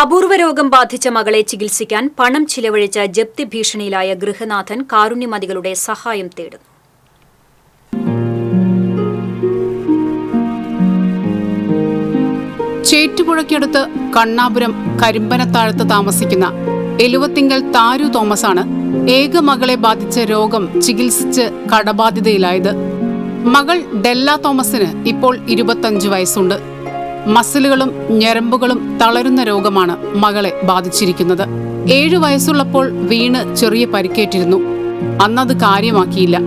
അപൂർവ രോഗം ബാധിച്ച മകളെ ചികിത്സിക്കാൻ പണം ചിലവഴിച്ച ജപ്തി ഭീഷണിയിലായ ഗൃഹനാഥൻ കാരുണ്യമതികളുടെ സഹായം തേടുന്നു. ചേറ്റുപുഴയ്ക്കടുത്ത് കണ്ണാപുരം കരിമ്പനത്താഴത്ത് താമസിക്കുന്ന എലുവത്തിങ്കൽ താരു തോമസാണ് ഏക മകളെ ബാധിച്ച രോഗം ചികിത്സിച്ച് കടബാധിതയിലായത് മകൾ ഡെല്ല തോമസിന് ഇപ്പോൾ ഇരുപത്തഞ്ച് വയസ്സുണ്ട്. മസിലുകളും ഞരമ്പുകളും തളരുന്ന രോഗമാണ് മകളെ ബാധിച്ചിരിക്കുന്നത്. ഏഴു വയസ്സുള്ളപ്പോൾ വീണ് ചെറിയ പരിക്കേറ്റിരുന്നു. അന്നത് കാര്യമാക്കിയില്ല.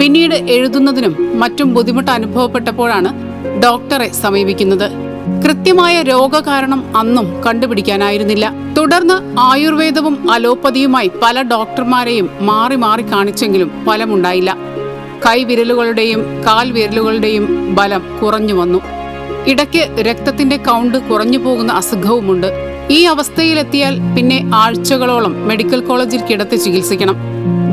പിന്നീട് എഴുതുന്നതിനും മറ്റും ബുദ്ധിമുട്ട് അനുഭവപ്പെട്ടപ്പോഴാണ് ഡോക്ടറെ സമീപിക്കുന്നത്. കൃത്യമായ രോഗകാരണം അന്നും കണ്ടുപിടിക്കാനായിരുന്നില്ല. തുടർന്ന് ആയുർവേദവും അലോപ്പതിയുമായി പല ഡോക്ടർമാരെയും മാറി മാറി കാണിച്ചെങ്കിലും ഫലമുണ്ടായില്ല. കൈവിരലുകളുടെയും കാൽവിരലുകളുടെയും ബലം കുറഞ്ഞു വന്നു. ഇടയ്ക്ക് രക്തത്തിന്റെ കൗണ്ട് കുറഞ്ഞു പോകുന്ന അസുഖവുമുണ്ട്. ഈ അവസ്ഥയിലെത്തിയാൽ പിന്നെ ആഴ്ചകളോളം മെഡിക്കൽ കോളേജിൽ കിടത്തി ചികിത്സിക്കണം.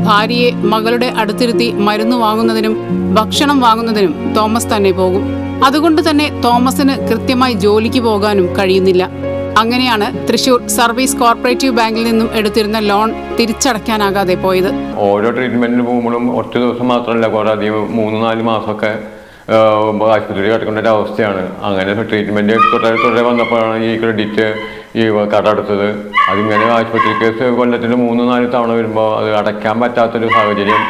ഭാര്യയെ മകളുടെ അടുത്തിരുത്തി മരുന്ന് വാങ്ങുന്നതിനും ഭക്ഷണം വാങ്ങുന്നതിനും തോമസ് തന്നെ പോകും. അതുകൊണ്ട് തന്നെ തോമസിന് കൃത്യമായി ജോലിക്ക് പോകാനും കഴിയുന്നില്ല. അങ്ങനെയാണ് തൃശൂർ സർവീസ് കോർപ്പറേറ്റീവ് ബാങ്കിൽ നിന്നും എടുത്തിരുന്ന ലോൺ തിരിച്ചടയ്ക്കാനാകാതെ പോയത്. ഓരോ ട്രീറ്റ്മെന്റിന് പോകുമ്പോഴും ഒറ്റ ദിവസം മാത്രമല്ല കുറേ അധികം മൂന്ന് നാല് മാസമൊക്കെ ആശുപത്രിയിൽ കിടക്കേണ്ട ഒരു അവസ്ഥയാണ്. അങ്ങനെ ട്രീറ്റ്മെന്റ് തുടരെ തുടരെ വന്നപ്പോഴാണ് ഈ ക്രെഡിറ്റ് ഈ കടമെടുത്തത് അതിങ്ങനെ ആശുപത്രി കേസ് കൊല്ലത്തിന് മൂന്ന് നാല് തവണ വരുമ്പോൾ അത് അടയ്ക്കാൻ പറ്റാത്തൊരു സാഹചര്യം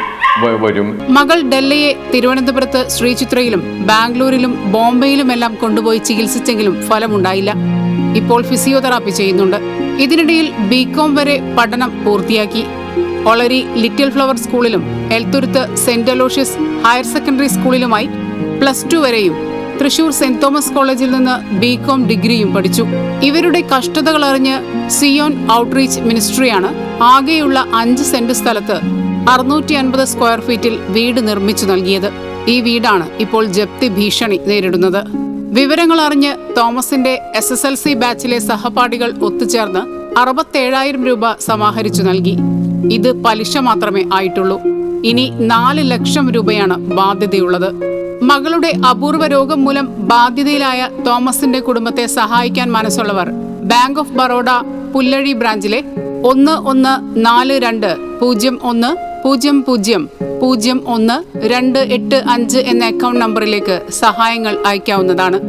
വരും. മകൾ ഡെല്ലയെ തിരുവനന്തപുരത്ത് ശ്രീചിത്രയിലും ബാംഗ്ലൂരിലും ബോംബെയിലുമെല്ലാം കൊണ്ടുപോയി ചികിത്സിച്ചെങ്കിലും ഫലമുണ്ടായില്ല. ഇപ്പോൾ ഫിസിയോതെറാപ്പി ചെയ്യുന്നുണ്ട്. ഇതിനിടയിൽ ബികോം വരെ പഠനം പൂർത്തിയാക്കി. ഒളരി ലിറ്റിൽ ഫ്ലവർ സ്കൂളിലും Elthuruth saint Aloysius higher secondary സ്കൂളിലുമായി plus two വരെയും തൃശൂർ സെന്റ് തോമസ് കോളേജിൽ നിന്ന് ബി കോം ഡിഗ്രിയും പഠിച്ചു. ഇവരുടെ കഷ്ടതകൾ അറിഞ്ഞ് സിയോൺ ഔട്ട്റീച്ച് മിനിസ്ട്രിയാണ് ആകെയുള്ള അഞ്ച് സെന്റ് സ്ഥലത്ത് അറുന്നൂറ്റി അൻപത് സ്ക്വയർ ഫീറ്റിൽ വീട് നിർമ്മിച്ചു നൽകിയത്. ഈ വീടാണ് ഇപ്പോൾ ജപ്തി ഭീഷണി നേരിടുന്നത്. വിവരങ്ങൾ അറിഞ്ഞ് തോമസിന്റെ എസ് എസ് എൽ സി ബാച്ചിലെ സഹപാഠികൾ ഒത്തുചേർന്ന് അറുപത്തേഴായിരം രൂപ സമാഹരിച്ചു നൽകി. ഇത് പലിശ മാത്രമേ ആയിട്ടുള്ളൂ. ഇനി നാല് ലക്ഷം രൂപയാണ് ബാധ്യതയുള്ളത്. മകളുടെ അപൂർവ രോഗം മൂലം ബാധ്യതയിലായ തോമസിന്റെ കുടുംബത്തെ സഹായിക്കാൻ മനസ്സുള്ളവർ ബാങ്ക് ഓഫ് ബറോഡ പുല്ലഴി ബ്രാഞ്ചിലെ ഒന്ന് ഒന്ന് നാല് രണ്ട് പൂജ്യം ഒന്ന് പൂജ്യം പൂജ്യം പൂജ്യം ഒന്ന് രണ്ട് എട്ട് അഞ്ച് എന്ന അക്കൗണ്ട് നമ്പറിലേക്ക് സഹായങ്ങൾ അയക്കാവുന്നതാണ്.